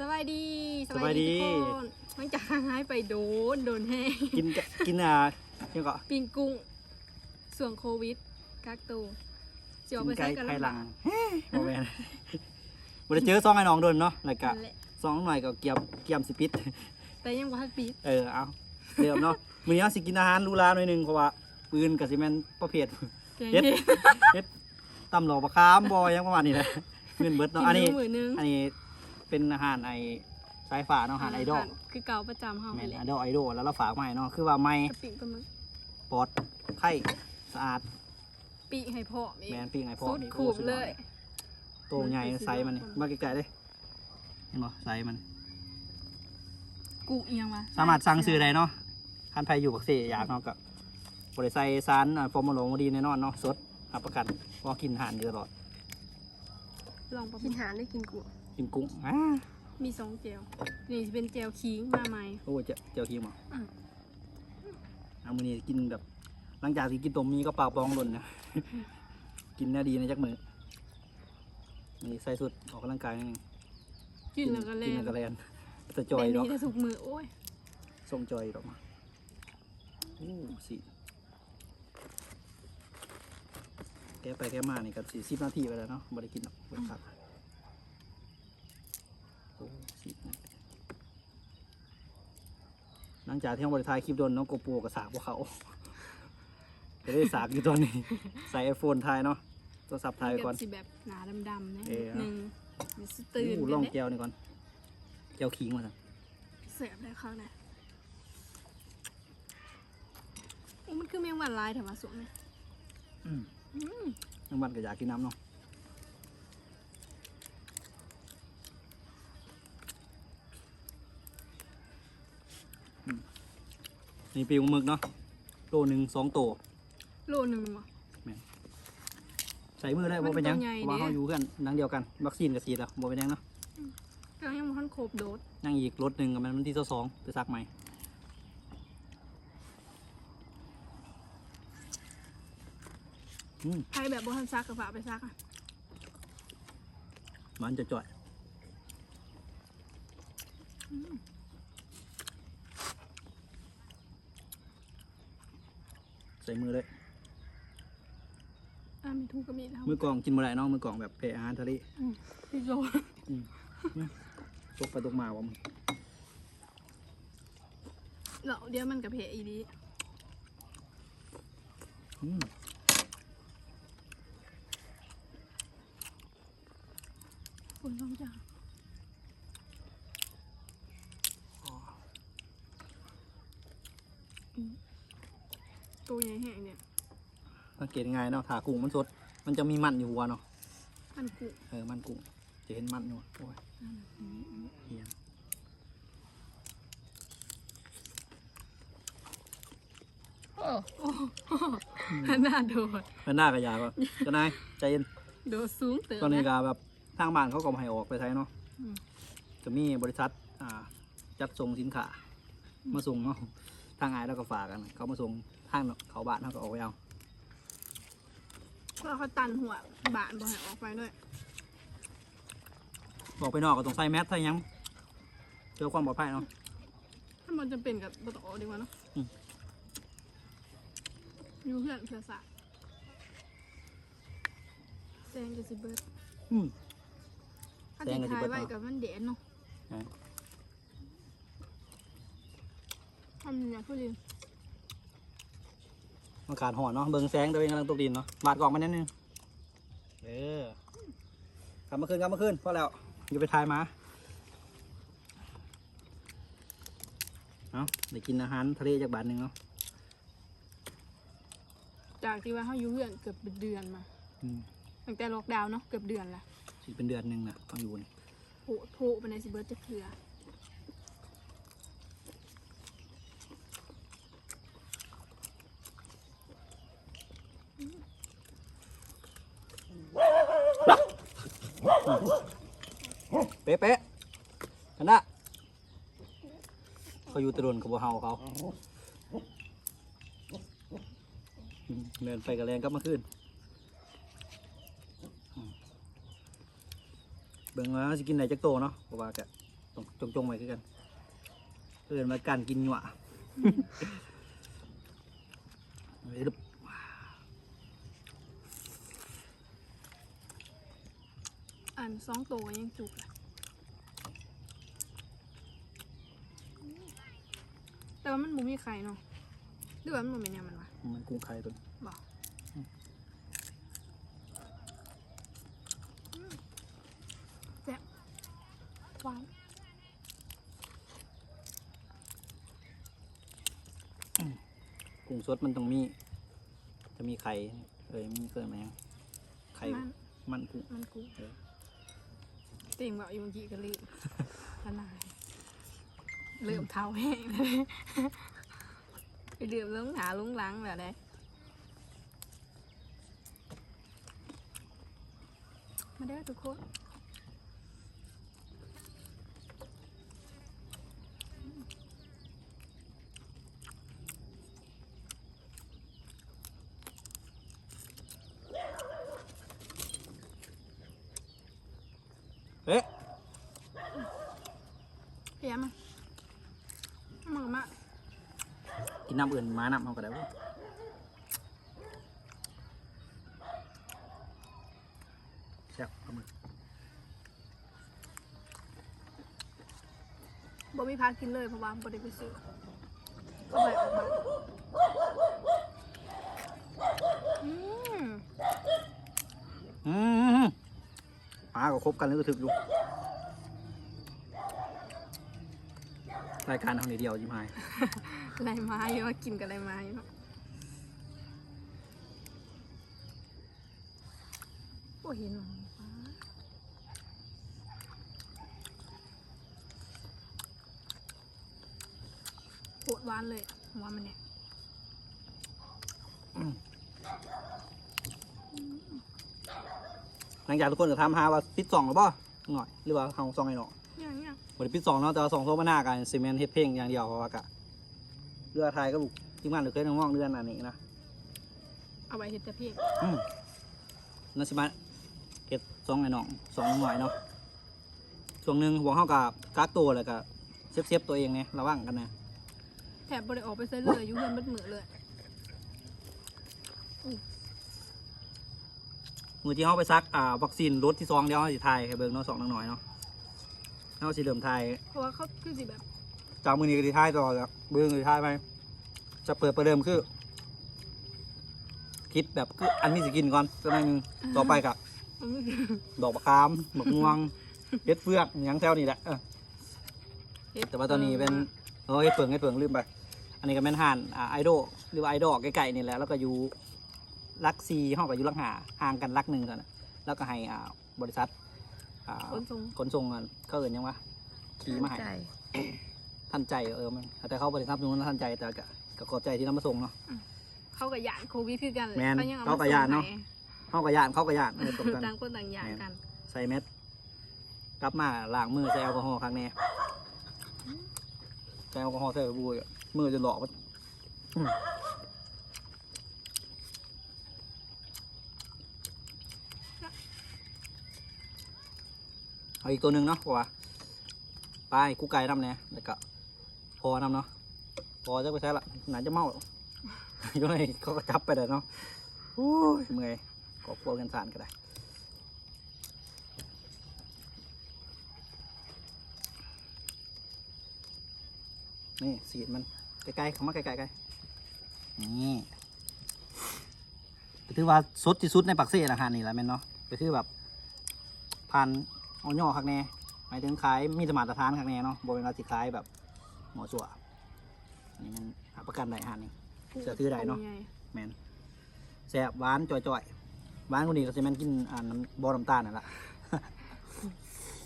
สบายดีสบายดี ทุกคนหลังจากห่างหายไปโดนโดนแห้งกินกะกินอ่ายังก็ปิงกุ้งส่วงโควิดกักตัวเจียวกิไปนไก่ใช้กันไข่หลังบโมแมนบ่ได้เจอซองไอ้น้องโดนเนาะแล้วก็นั่นแหละซองหน่อยก็เกียมเกียมสิปิด แต่ยังบ่ทันปิดเออเอาเริ่มเนาะมื้อนี้เราสิกินอาหารหรูหราหน่อยหนึงเพราะว่าปืนก็สิแม่นประเภท แกงเฮ็ดเห็ดเฮ็ดตำหลอกปลาคามบ่ยังประมาณนี้แหละเงินเบิดกิเนาะนอันนี้มื้อนึงอันนี้ เป็นอาหารไอ้สายฟ้าเนาะอาหารไอดอลคือเก่าประจำเฮาแม่นแหละไอดอลไอดอลแล้วเราฝากมาให้เนาะคือว่าไม่กะปิปลาหมึกปลอดไข่สะอาดปีให้พ่ออีกแม่นปิ้งไอ้พ่อสุดนี่ขูบโอ้สุดเลยโตใหญ่ไซส์มันนี่มาไกลๆเลยเห็นบ่ไซส์มันกูเอียงวะสามารถสั่งซื้อได้เนาะท่านใครอยู่ปักเสอยากเนาะก็บริใส่สารอ่าฟอร์มาโลงดีแน่นอนเนาะสดรับประกันเพราะกินอาหารอยู่ตลอดลองปลาหกิมึนกหารได้กินกุ้ง กินกุ้งอ่ามีสองเจลนี่สิเป็นเจลขิงมาใหม่โอ้เจ้าเจ้าขี้หมออืมเอามือนี้กินแบบหลังจากที่กินต้มมีก็ปากปองหล่นนะ กินแน่ดีนะจักมือนี่ใส่สุดออกกำลังกายนิดนึงกินแล้วก็แลกินนแล้วก็แลนจะจอยแต่ดอกมีแต่สุกมือโอ้ยส่งจอยดอกมาโอ้สิแกไปแกมานี่ก็สี่สิบนาทีไปแล้วเนาะบ่ได้กินหรอกเบิดผักโอ้สินะหลั งจากที่เราบริทายคลิปโดนน้องโกโปกับสากพวกเขาจะได้สากอยู่ตอนนี้ ใส่ไอโฟนทายเนาะโทรศัพท์ทายไปก่อนสิแบบหนาดำๆนะเออ หนึ่งเดี๋ยวสิตื่นอู้กันล่องเด้แก้วนี่ก่อนแก้วขิงมาสั่นเสียบได้ข้างในโอ้มันคือแมงวันลายแถวมาสุกเนี่ยอืม น้ำมันก็อยากกินน้ำเนาะ นี่ปีกหมึกเนาะโลหนึ่งสองโตโลหนึ่งวะ ใส่มือได้มับ่นเป็นหยังตัวใหญ่เพราะว่าเด้ เขาอยู่กันนังเดียวกันวัคซีนกับฉีดแล้วบ่เป็นหยังเนาะก็ยังมันครบโดสยังอีกรถหนึ่งกับมันวันที่สองไปซักใหม่อืม ใครแบบบ่ทันซักกับฝากไปซักอะมันจะจ่อย ใส่มือเลยอ่ามีทุกก็มีแล้วมือกล่องกินบ่ได้เนาะมือกล่องแบบเพอาหารทะเลพี่โจตกไปตกมาวะมึงเหล่าเดี๋ยวมันกับเพอีดีอืมคุณต้องจ้า ตัวใหญ่แห้งเนี่ยสังเกตง่ายๆเนาะถากุ้งมันสด มันจะมีมันอยู่หัวเนาะมันกุเออมันกุ้งจะเห็นมันอยู่โอ้ยเฮียโอ้น่าโดดเป็นหน้ากระยาก็จะนายใจเย็นโดดสูงเติบตอนนี้นะก็แบบทางบ้านเขาก็บ่ให้ออกไปใช้เนาะอืมจะมีบริษัทอ่าจัดส่งสินค้ามาส่งเนาะทางไอ้แล้วก็ฝากกัน เขามาส่ง ทางเขาบ้านเขาก็ออกไปเอาเพราะเขาตันหัวบานบ่ให้ออกไปด้วยบอกไปนอกก็ต้องใส่แมสใส่หยังเพื่อความปลอดภัยเนาะถ้ามันจะเป็นกับบ่ต้องออกดีกว่าเนาะอืมอยู่เพื่อนเพื่อสะแซงจะสิเบิดอืม ถ้าแซติงดก็สิท้ายเบิดไว้เนาะ กับมันเด่นเนาะใช่ทำอย่างผู้ดี มันขาดหอนเนาะเบิ่งแสงตัวเองกำลังตกดินเนาะบาดกล่องมานิดนึงเออกลับมาคืนกลับมาคืนพอแล้วอย่าไปทายหมาเอาได้กินอาหารทะเลจากบาทหนึ่งเนาะจากที่ว่าเขาอยู่เพื่อนเกือบเป็นเดือนมาอืมตั้งแต่ล็อกดาวน์เนาะเกือบเดือนละสิเป็นเดือนหนึ่งนะต้องอยู่นี่ โผโผไปในสิเบิร์ดจะเคลือ เป๊ะเป๊ะๆกันะเขาอยู่ตะดนกับบัวเฮาเขาเดินไปกับแรงกลับมาขึ้นเบิ่งว่าสิกินไหนจักโตเนาะเพราะว่าแกต้องจงจงๆไว้คือกันเอื่นมาการกินหยวเฮ้ย อันสองตัวยังจุกเลยแต่ว่ามันบ่มีไข่เนาะหรือว่ามันบ่เป็นแนวมันวะมันกุ้งไข่ตัวนี้บอกแซ่บหวานกุ้งสดมันต้องมี จะมีไข่เอ้ยมีเกินไหมไข่มันมันกุ้งมันกูเออเติ่งบอกอยู่เมื่อกี้ก็ลืมละนายเริ่มเท้าแห้งเลยไปเดือมลงหาลุงหลังแบบไหนมาเด้อทุกคน เอ๊ะ เพียมาเอามือมา กิ นน้ำอื่นมาน้ำเอาก็ได้เว้ยแซ่บเอามือบ่มีพากินเลยเพราะว่าบ่ได้ไปซื้อก็ไปออกมาอืมอืมปลาก็ครบกันแล้วก็ถึกอยู่ รายการเท่านี้เดียวยิ้มหายไรไม้ว่ากินกับไรไม้เนาะโอ้เห็นหรอฟ้าโคตรหวานเลยอะหัวมันเนี่ยหลังจากทุกคนก็ทำหาว่าปิดสองหรือเปล่าหน่อยหรือว่าเฮาซองไอ้หนออย่างเงี้ย บริปิดสองเนาะแต่ว่าสองโซมาหน้ากันซีเมนต์เฮ็ดเพลงอย่างเดียวเพราะว่ากะเรือไทยก็บุกทีมงานหรือเคยน้องๆเรือนอันนี้นะเอาไว้เห็ดแต่เพียงอืมนั่นสิมาเฮ็ดสองไอ้น้องสองน้องหน่อยเนาะช่วงหนึ่งหัวเข้ากับกักตัวแล้วก็เซฟเซฟๆตัวเองเนี่ยระวังกันนะแถบบริออกไปใส่เลยอยู่เพื่อนมัดมือเลยมือที่เขาไปซักอ่าวัคซีนรถที่ซองเดียวเขาสิไทยให้เบิ่งเนาะสองน้องหน่อยเนาะ เขาสิเริ่มไทยเพราะว่าเขาคือสิแบบจากมือนี้ก็สิไทยต่อจากเบิ่งก็สิไทยไปจะเปิดประเดิมคือ คิดแบบคืออันนี้สิกินก่อนสักหน่อยหนึงต่อไปกับมันก็คือดอกบะขามหมกม่วงเฮ็ดเฟือกอหยังแถวนี้แหละเออเฮ็ดแต่ว่าตอนนี้เป็นเออเฮ็ดเฟืองเฮ็ดเฟืองลืมไป อันนี้ก็เป็นห่านอ่าไอดอลหรือว่าไอดอลใกล้ๆนี่แหละแล้วก็อยู่ลักซีห้องกับอยู่ลักหาห่างกันลักหนึ่งเท่านั้นแล้วก็ให้อ่าบริษัท อ่าคนทรงขนส่งอะเขาเอินหยังวะขี่มาให้ท่านใจเออมันแต่เขาบริษัทนู้นท่านใจแต่ก็ก็ขอบใจที่นำมาส่งเนาะ เขากับยานโควิดคือกันเลยแม่นยังอมเขากับย้านเนาะ ส่งเขาก็ย่านเขาก็ย่านเออตกให้กัน ต่างคนต่างยานกันใส่เม็ดกลับมาล้างมือใส่แอลกอฮอล์ครั้งแน่ใส่แอลกอฮอล์ใส่สบู่อะมือจะหลอกมันอืม เอาอีกตัวหนึ่งเนาะเพราะว่าไปกู้ไก่นำเนี่ยแล้วก็พอนำเนาะพอจะไปใช้ละหนาจะเมาก็เลยเขาก็จับไปเลยเนาะโอ้ยเมื่อยก็กลัวกันสานก็ได้นี่สีดมันใกล้ๆเข้ามาใกล้ๆกล้นี่ก็ถือว่าสดที่สุดในปักเซ่อาหารนี่แหละแม่นเนาะก็คือแบบพัน เอาย่อคักแน่หมายถึงขายมีสมาตรฐานคักแน่เนาะบริเวณสิขายแบบหมอสัวอันนี่มันหาประกันได้อาหารนี่เสือถือได้เนาะไงแมนแซ่บหวานจ่อยๆหวานกว่านี้ก็จะแม่นกินอ่าน้ำบอน้ำตาลนั่นแหละ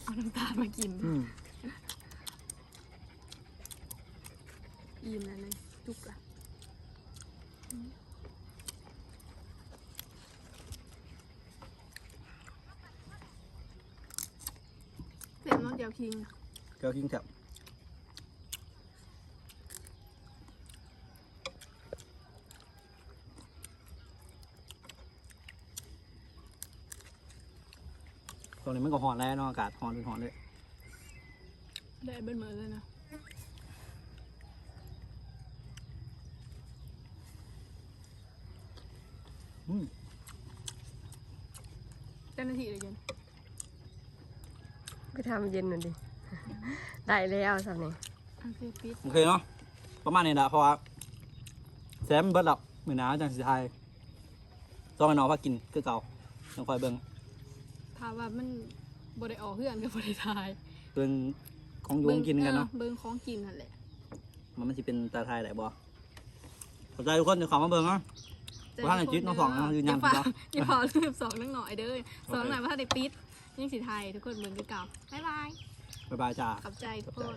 เอาน้ำตาลมากินอืมอิ่มแล้วเลยจุกละ เสร็จเน้องเดียวคิงเกลือกิ้งแซ่บตรงนี้มันก็หอนแล้วเนาะอากาศหอนเป็นหอนเลยได้เบิ้ลเหมือนเลยนะอืมเจ้าหน้าที่เลยยัน ไปทำเย็นหน่อยดิ ได้แล้วสับนี่อันคือปิดโอเคเนาะประมาณนี้แหละเพราะว่าแซมเบิดหลับมือหนาจังสิไทยต้องไปนอนพักกินคือเก่าต้องคอยเบิ่งถามว่ามันบริออกเพื่อนกับบริทายเบิ่งของอยุงกินกันเนาะออเบิ้งของกินนั่นแหละมันมันสิเป็นตาไทยได้บ่ขอบใจทุกคนที่เขอมาเบิ่งเนาะ ว่าในจิตน้องสองนะยืนยันอย่าครัฝ่าบอย่าฝ่าลืมสองนังหน่อยเด้อสองหน่อยว่าถ้าได้ปิด ยังสีไทยทุกคนเบิ้งคือเก่าบ๊ายบาย บ๊ายบายจ้า ขอบใจทุกคน